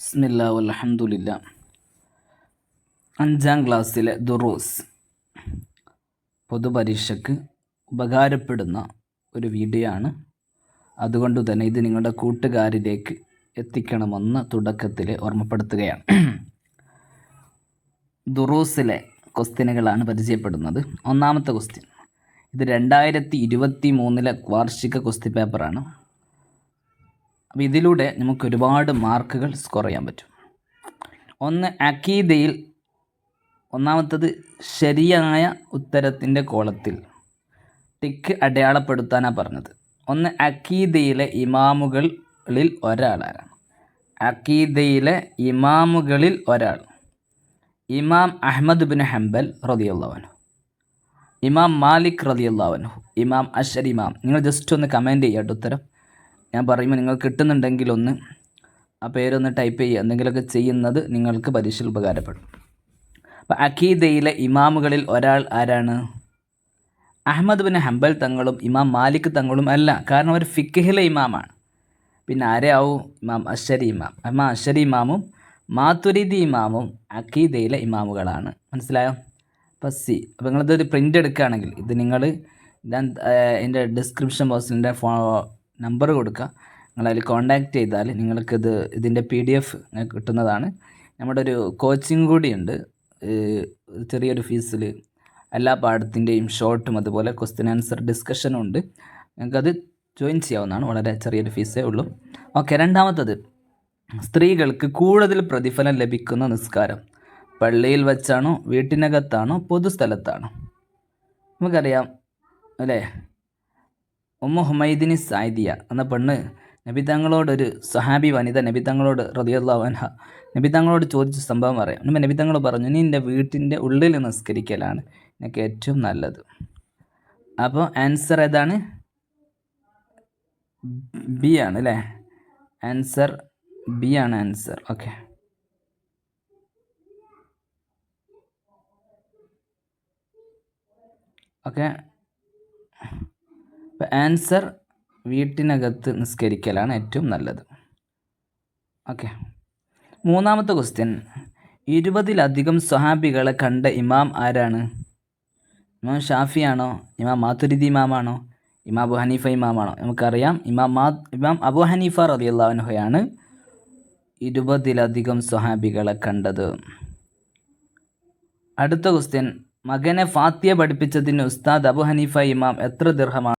ബിസ്മില്ല അഞ്ചാം ക്ലാസ്സിലെ ദുറൂസ് പൊതുപരീക്ഷയ്ക്ക് ഉപകാരപ്പെടുന്ന ഒരു വീഡിയോ ആണ് അതുകൊണ്ട് തന്നെ ഇത് നിങ്ങളുടെ കൂട്ടുകാരിലേക്ക് എത്തിക്കണമെന്ന് തുടക്കത്തിൽ ഓർമ്മപ്പെടുത്തുകയാണ്. ദുറൂസിലെ ക്വസ്റ്റ്യനുകളാണ് പരിചയപ്പെടുന്നത്. ഒന്നാമത്തെ ക്വസ്റ്റ്യൻ. ഇത് രണ്ടായിരത്തി ഇരുപത്തി മൂന്നിലെ വാർഷിക ക്വസ്റ്റ്യൻ പേപ്പറാണ്. അപ്പോൾ ഇതിലൂടെ നമുക്ക് ഒരുപാട് മാർക്കുകൾ സ്കോർ ചെയ്യാൻ പറ്റും. ഒന്ന് അക്കീദയിൽ ഒന്നാമത്തത് ശരിയായ ഉത്തരത്തിന്റെ കോളത്തിൽ ടിക്ക് അടയാളപ്പെടുത്താനാണ് പറഞ്ഞത്. ഒന്ന് അക്കീദയിലെ ഇമാമുകളിൽ ഒരാളാണ് അക്കീദയിലെ ഇമാമുകളിൽ ഒരാൾ ഇമാം അഹമ്മദ് ബിൻ ഹംബൽ റതിയുള്ളവനു ഇമാം മാലിക് റതിയുള്ളവനു ഇമാം അഷർ ഇമാം. നിങ്ങൾ ജസ്റ്റ് ഒന്ന് കമന്റ് ചെയ്യാട്ടോ ഉത്തരം. ഞാൻ പറയുമ്പോൾ നിങ്ങൾ കിട്ടുന്നുണ്ടെങ്കിൽ ഒന്ന് ആ പേരൊന്ന് ടൈപ്പ് ചെയ്യുക. എന്തെങ്കിലുമൊക്കെ ചെയ്യുന്നത് നിങ്ങൾക്ക് പരീക്ഷയിൽ ഉപകാരപ്പെടും. അപ്പോൾ അഖീദയിലെ ഇമാമുകളിൽ ഒരാൾ ആരാണ്? അഹമ്മദ് ബിൻ ഹംബൽ തങ്ങളും ഇമാം മാലിക് തങ്ങളും അല്ല. കാരണം അവർ ഫിക്കഹിലെ ഇമാമാണ്. പിന്നെ ആരെയാവും ഇമാം അശ്വരി ഇമാം. ഇമാം അശ്വരി ഇമാമും മാതുരിദി ഇമാമും അഖീദയിലെ ഇമാമുകളാണ്. മനസ്സിലായോ? അപ്പോൾ സി. അപ്പോൾ നിങ്ങളിതൊരു പ്രിന്റ് എടുക്കുകയാണെങ്കിൽ ഇത് നിങ്ങൾ ഞാൻ എന്റെ ഡിസ്ക്രിപ്ഷൻ ബോക്സിന്റെ ഫോ നമ്പർ കൊടുക്കുക. നിങ്ങളതിൽ കോൺടാക്റ്റ് ചെയ്താൽ നിങ്ങൾക്കിത് ഇതിന്റെ പി ഡി എഫ് കിട്ടുന്നതാണ്. നമ്മുടെ ഒരു കോച്ചിങ് കൂടിയുണ്ട് ചെറിയൊരു ഫീസിൽ എല്ലാ പാഠത്തിന്റെയും ഷോർട്ടും അതുപോലെ ക്വസ്റ്റ്യൻ ആൻസർ ഡിസ്കഷനും ഉണ്ട്. നിങ്ങൾക്കത് ജോയിൻ ചെയ്യാവുന്നതാണ്. വളരെ ചെറിയൊരു ഫീസേ ഉള്ളൂ. ഓക്കെ രണ്ടാമത്തത്. സ്ത്രീകൾക്ക് കൂടുതൽ പ്രതിഫലം ലഭിക്കുന്ന നിസ്കാരം. പള്ളിയിൽ വെച്ചാണോ വീട്ടിനകത്താണോ പൊതുസ്ഥലത്താണോ? നമുക്കറിയാം. അല്ലേ? ഉമ്മ ഹുമൈദിനി സായിദിയ എന്ന പെണ്ണ് നബി തങ്ങളോടൊരു സഹാബി വനിത നബി തങ്ങളോട് റതിയുള്ള വൻഹ നബി തങ്ങളോട് ചോദിച്ച സംഭവം പറയാം. അപ്പം നബി തങ്ങൾ പറഞ്ഞു നീ എന്റെ വീട്ടിന്റെ ഉള്ളിൽ നിസ്കരിക്കലാണ്. എനിക്ക് ഏറ്റവും നല്ലത്. അപ്പോൾ ആൻസർ ഏതാണ്? ബി ആണ് അല്ലേ? ആൻസർ ബി ആണ് ആൻസർ. ഓക്കെ. ഓക്കെ. ആൻസർ വീട്ടിനകത്ത് നിസ്കരിക്കലാണ് ഏറ്റവും നല്ലത്. ഓക്കെ മൂന്നാമത്തെ ക്വസ്റ്റ്യൻ ഇരുപതിലധികം സ്വഹാബികളെ കണ്ട ഇമാം ആരാണ്? ഇമാം ഷാഫിയാണോ ഇമാം മാതുരിദി ഇമാമാണോ ഇമാം അബു ഹനീഫ ഇമാമാണോ നമുക്കറിയാം ഇമാം മാ ഇമാം അബു ഹനീഫ റതിയുള്ളവൻഹയാണ് ഇരുപതിലധികം സ്വഹാബികളെ കണ്ടത്. അടുത്ത ക്വസ്റ്റ്യൻ മകനെ ഫാത്തിയ പഠിപ്പിച്ചതിന് ഉസ്താദ് അബു ഹനീഫ ഇമാം എത്ര ദീർഘമാണ്